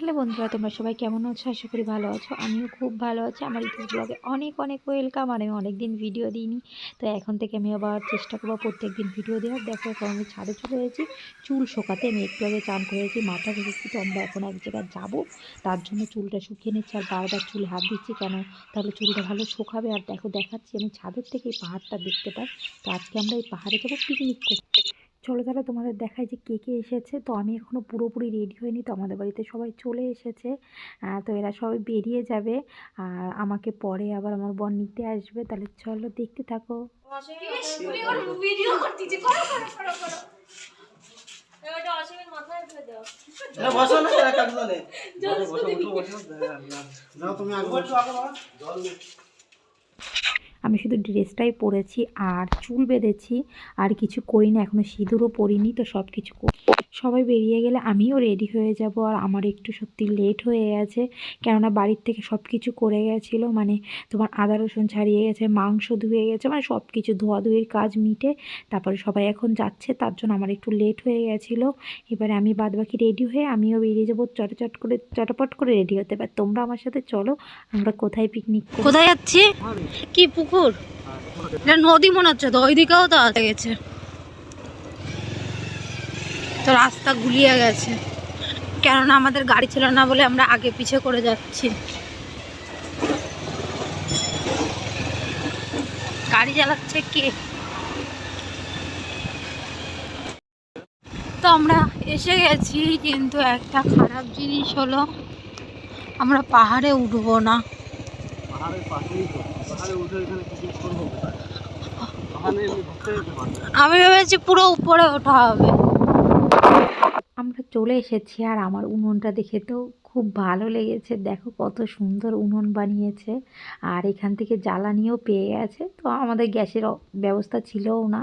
Hello বন্ধুরা, তোমরা সবাই কেমন আছো? আশা করি ভালো আছো। আমিও খুব ভালো আছি। আমার ইউটিউব ব্লগে অনেক অনেক ওয়েলকাম আর আমি অনেক দিন ভিডিও দিইনি। তো এখন থেকে আমি আবার চেষ্টা করব প্রত্যেক দিন ভিডিও দেওয়ার। দেখো, এখন আমি ছাদে চলে এসেছি। চুল শোকাতে আমি একটু আগে চান করেছি। মাথা ভেবেছি তো আমরা এখন এক জায়গায় যাব। তার জন্য চুলটা শুকিয়ে নিচ্ছি আর বারবার চুলে হাত দিচ্ছি। কেন? তাহলে চুলটা ভালো শোকাবে। আর দেখো, দেখাচ্ছি আমি ছাদের থেকে এই পাহাড়টা দেখতে পাই। তো আজকে আমরা এই পাহাড়ে যাব পিকনিক করতে। চলো তাহলে তোমাদের দেখায় যে কে কে এসেছে তো আমি এখনও পুরোপুরি রেডি হইনি তো আমাদের বাড়িতে সবাই চলে এসেছে আহ, তো এরা সবাই বেরিয়ে যাবে আর আমাকে পরে আবার আমার বোন নিতে আসবে তাহলে চলো দেখতে থাকো ভিডিও আমি শুধু ড্রেসটাই পরেছি আর চুল বেঁধেছি আর কিছু করিনি এখনও সিঁদুরও পরিনি, তো সব কিছু সবাই বেরিয়ে গেলে আমিও রেডি হয়ে যাব আর আমার একটু সত্যি লেট হয়ে গেছে। কেননা বাড়ির থেকে সব কিছু করে গেছিল মানে তোমার আদা, রসুন ছাড়িয়ে গেছে, মাংস ধুয়ে গেছে মানে সব কিছু ধোয়াধুয়ির কাজ মিটে, তারপরে সবাই এখন যাচ্ছে, তার জন্য আমার একটু লেট হয়ে গেছিল। এবারে আমি বাদবাকি রেডি হয়ে আমিও বেরিয়ে যাব চটচট করে, চটপট করে রেডি হতে পার। তোমরা আমার সাথে চলো, আমরা কোথায় পিকনিক কোথায় যাচ্ছি? কি পুকুর? নদী মনে হচ্ছে তো, ওইদিকেও তো আছে গেছে। তো রাস্তা গুলিয়ে গেছে। কেননা আমাদের গাড়ি ছিল না বলে আমরা আগে পিছে করে যাচ্ছি। গাড়ি চালাচ্ছে কে? তো আমরা এসে গেছি, কিন্তু একটা খারাপ জিনিস হলো, আমরা পাহাড়ে উঠবো না। আমি ভেবেছি পুরো উপরে ওঠা হবে। আমরা চলে এসেছি আর আমার উনুনটা দেখে তো খুব ভালো লেগেছে। দেখো কত সুন্দর উনুন বানিয়েছে আর এখান থেকে জ্বালানিও পেয়ে গেছে। তো আমাদের গ্যাসের ব্যবস্থা ছিলও না।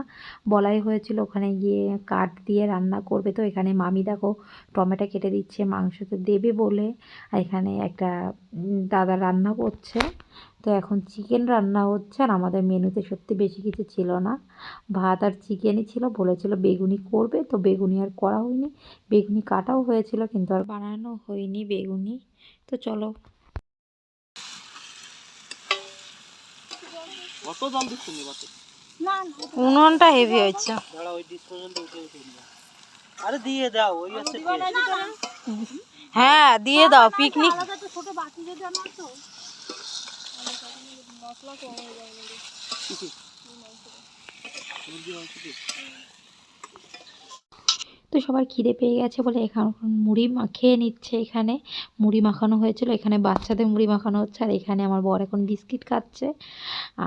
বলাই হয়েছিল ওখানে গিয়ে কাঠ দিয়ে রান্না করবে। তো এখানে মামি দেখো টমেটো কেটে দিচ্ছে, মাংস তো দেবে বলে। আর এখানে একটা দাদা রান্না করছে। তো এখন চিকেন রান্না হচ্ছে আর আমাদের মেনুতে সত্যি বেশি কিছু ছিল না। ভাত আর চিকেনই ছিল বলেছিল বেগুনি করবে তো বেগুনি আর করা হয়নি। বেগুনি কাটাও হয়েছিল কিন্তু আর বানানো হয়নি বেগুনি। তো চলো। উনুনটা হেভি হয়েছে। আরে দিয়ে দাও ওই হচ্ছে হ্যাঁ দিয়ে দাও পিকনিক তো মশলা কমে যায় আমাদের সবার খিদে পেয়ে গেছে বলে এখন মুড়ি খেয়ে নিচ্ছে এখানে। মুড়ি মাখানো হয়েছিল, এখানে বাচ্চাদের মুড়ি মাখানো হচ্ছে আর এখানে আমার বর এখন বিস্কিট খাচ্ছে।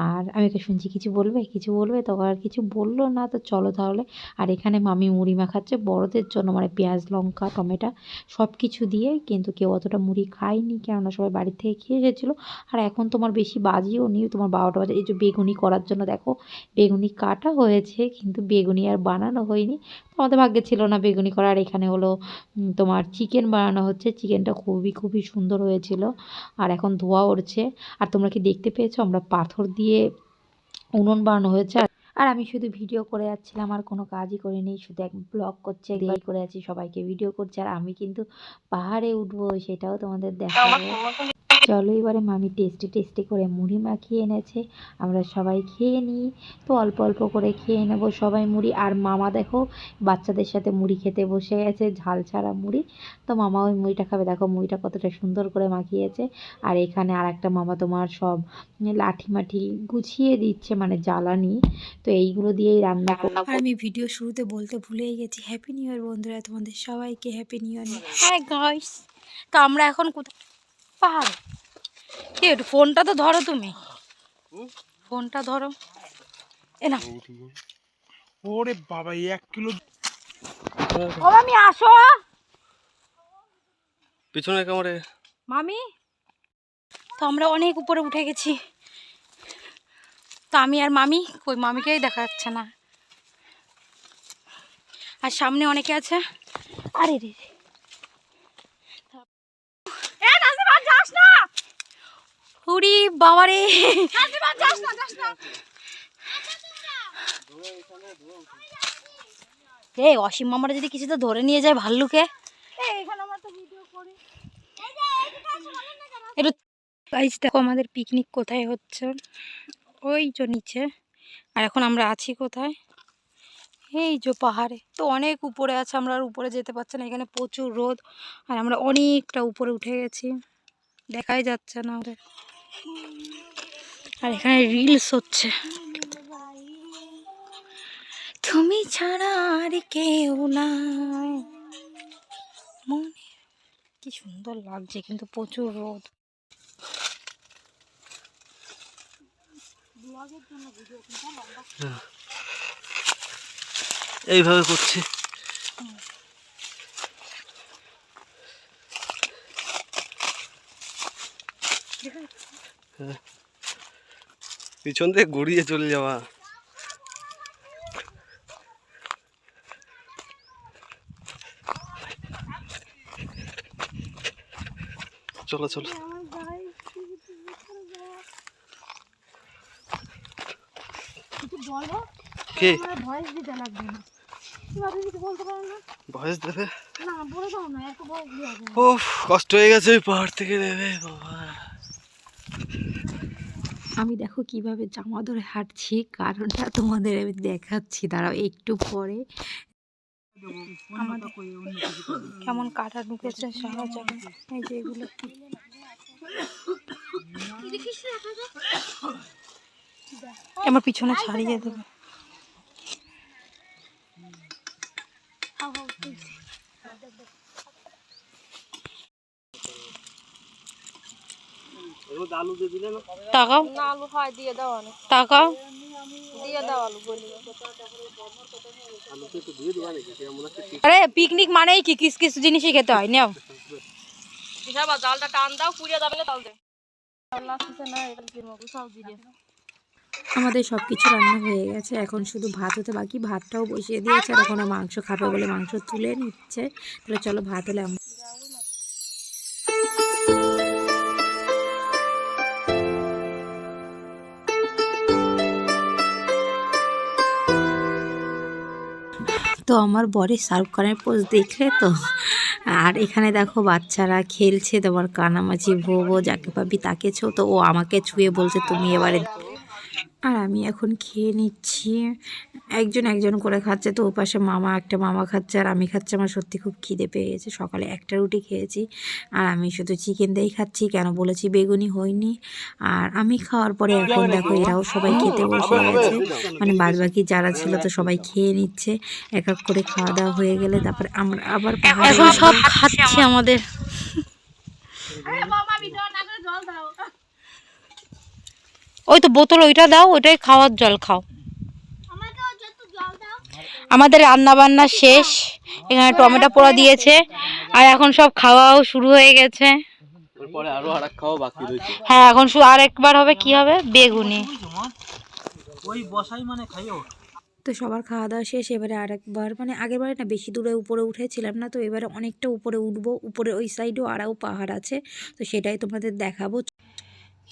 আর আমি ওকে শুনছি, কিছু বলবে? কিছু বলবে? তো আর কিছু বলল না, তো চলো তাহলে। আর এখানে মামি মুড়ি মাখাচ্ছে, বড়দের জন্য মানে পেঁয়াজ, লঙ্কা, টমেটো সব কিছু দিয়ে, কিন্তু কেউ অতটা মুড়ি খায়নি কেননা সবাই বাড়ি থেকে খেয়ে এসেছিল। আর এখন তোমার বেশি বাজিও নেই তোমার বারোটা বাজে। এই যে বেগুনি করার জন্য দেখো, বেগুনি কাটা হয়েছে, কিন্তু বেগুনি আর বানানো হয়নি। আমাদের ভাগ্যে ছিল না বেগুনি করা। আর এখানে হলো তোমার চিকেন বানানো হচ্ছে। চিকেনটা খুবই খুবই সুন্দর হয়েছিল। আর এখন ধোয়া উঠছে আর তোমরা কি দেখতে পেয়েছ? আমরা পাথর দিয়ে উনুন বানানো হয়েছে। আর- আর আমি শুধু ভিডিও করে যাচ্ছিলাম, আর কোনো কাজই করিনি। শুধু এক ব্লগ করছে একবার করে আছি সবাইকে ভিডিও করছে। আর আমি কিন্তু পাহাড়ে উঠবো, সেটাও তোমাদের দেখাবো। চলো এবারে মামি টেস্টি টেস্টি করে মুড়ি মাখিয়ে এনেছে। আমরা সবাই খেয়ে নিই। তো অল্প অল্প করে খেয়ে নেব সবাই মুড়ি। আর মামা দেখো বাচ্চাদের সাথে মুড়ি খেতে বসে গেছে ঝাল ছাড়া মুড়ি। তো মামা ওই মুড়িটা খাবে। দেখো মুড়িটা কতটা সুন্দর করে মাখিয়েছে। আর এখানে আর একটা মামা তোমার সব লাঠি মাঠি গুছিয়ে দিচ্ছে মানে জ্বালানি। তো এইগুলো দিয়েই রান্না করব। আর আমি ভিডিও শুরুতে বলতে ভুলেই গেছি হ্যাপি নিউ ইয়ার বন্ধুরা। তোমাদের সবাইকে হ্যাপি নিউ ইয়ার হ্যাঁ গাইস তো আমরা এখন কোথায়? পাহাড়ে। কি একটু ফোনটা তো ধরো তুমি। ফোনটা ধরো। এ না। ওরে বাবা এই এক কিলো ও মামি আসো। পিছনে কামড়ে। মামি তো আমরা অনেক উপরে উঠে গেছি। তো আমি আর মামি কই মামিকেই দেখা যাচ্ছে না। আর সামনে অনেকে আছে। আরে রে রে। এ, নাসিমা, যাস না! উরি বাবারে। এই অসীম মামারা যদি কিছু তো ধরে নিয়ে যায় ভাল্লুকে। একটু গাইজ দেখো আমাদের পিকনিক কোথায় হচ্ছে। ওই যে নিচে। আর এখন আমরা আছি কোথায়? এই যে পাহাড়ে। তো অনেক উপরে আছে আমরা আর উপরে যেতে পারছি না। এখানে প্রচুর রোদ। আর আমরা অনেকটা উপরে উঠে গেছি। দেখাই যাচ্ছে না আমাদের। আর এখানে রিলস হচ্ছে। তুমি ছাড়া আর কেউ নাই। মনে কি সুন্দর লাগছে কিন্তু প্রচুর রোদ। এইভাবে করছে হ্যাঁ। পিছন থেকে গড়িয়ে চলে যাওয়া চলো চলো। কে? ভয়েস দিতে লাগবে না ভয়েস দেবে? না বলে দাও না এত ভয়েস দিয়ে ও কষ্ট হয়ে গেছে ওই পাহাড় থেকে নেবে বাবা। আমি দেখো কীভাবে জামা ধরে হাঁটছি, কারণটা তোমাদের আমি দেখাচ্ছি। দাঁড়াও, একটু পরে কেমন কাটা ঢুকেছে এই যে এগুলো আমার পিছনে ছাড়িয়ে দেবে আলু দিয়ে দিলে না তাকাও। আলু হয় দিয়ে দাও তাকাও। দিয়ে দাও আলু বলি। আলু তো একটু দিয়ে দেওয়া নাকি? কেমন আছে আরে পিকনিক মানেই কি? কিস কিস জিনিসই খেতে হয় নাও। হিসাবা জালটা টান দাও পুড়িয়ে যাবে না তাল দে। লাগতেছে না এটা কি মগু সব দিয়ে আমাদের সব কিছু রান্না হয়ে গেছে। এখন শুধু ভাত হতে বাকি। ভাতটাও বসিয়ে দিয়েছে। আর ওখানে মাংস খাবে বলে মাংস তুলে নিচ্ছে। তাহলে চলো ভাত হলে তো আমার বরে শাহরুখ খানের পোস্ট দেখলে তো। আর এখানে দেখো বাচ্চারা খেলছে তোমার কানামাছি ভো যাকে পাবি তাকে ছো, তো ও আমাকে ছুঁয়ে বলছে, তুমি এবারে আর আমি এখন খেয়ে নিচ্ছি। একজন একজন করে খাচ্ছে তো ও পাশে মামা একটা মামা খাচ্ছে আর আমি খাচ্ছি আমার সত্যি খুব খিদে পেয়ে গেছে। সকালে একটা রুটি খেয়েছি আর আমি শুধু চিকেন দিয়েই খাচ্ছি কেন বলেছি বেগুনি হয়নি। আর আমি খাওয়ার পরে এখন দেখো এরাও সবাই খেতে বসে গেছে মানে বাদ বাকি যারা ছিল তো সবাই খেয়ে নিচ্ছে। এক এক করে খাওয়া দাওয়া হয়ে গেলে তারপরে আমরা আবার এখন সব খাচ্ছে আমাদের। ওই তো বোতল ওইটা দাও ওইটাই খাওয়ার জল খাও। আমাদের রান্না বান্না শেষ। এখানে টমেটো পোড়া দিয়েছে। আর এখন সব খাওয়াও শুরু হয়ে গেছে। আরও আর হ্যাঁ এখন শুধু আর একবার হবে কি হবে? বেগুনি। ওই বসাই মানে খাইও তো সবার খাওয়া দাওয়া শেষ এবারে আরেকবার। মানে আগেরবারে না বেশি দূরে উপরে উঠেছিলাম না তো এবারে অনেকটা উপরে উঠবো। উপরে ওই সাইডেও আরও পাহাড় আছে তো সেটাই তোমাদের দেখাবো।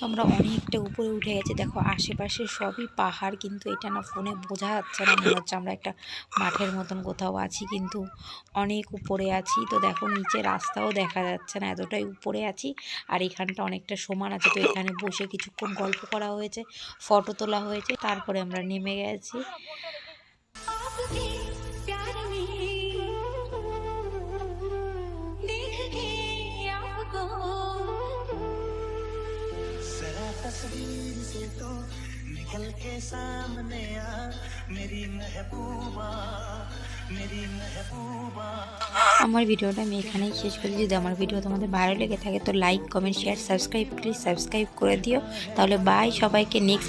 আমরা অনেকটা উপরে উঠে গেছি। দেখো, আশেপাশে সবই পাহাড়, কিন্তু এটা না ফোনে বোঝা যাচ্ছে না। মনে হচ্ছে আমরা একটা মাঠের মতন কোথাও আছি, কিন্তু অনেক উপরে আছি। তো দেখো, নিচে রাস্তাও দেখা যাচ্ছে না, এতটাই উপরে আছি। আর এখানটা অনেকটা সমান আছে। তো এখানে বসে কিছুক্ষণ গল্প করা হয়েছে, ফটো তোলা হয়েছে, তারপরে আমরা নেমে গেছি। আমার ভিডিওটা আমি এখানেই শেষ করি যদি আমার ভিডিও তোমাদের ভালো লেগে থাকে, তো like comment share subscribe please subscribe করে দিও। তাহলে বাই সবাইকে নেক্সট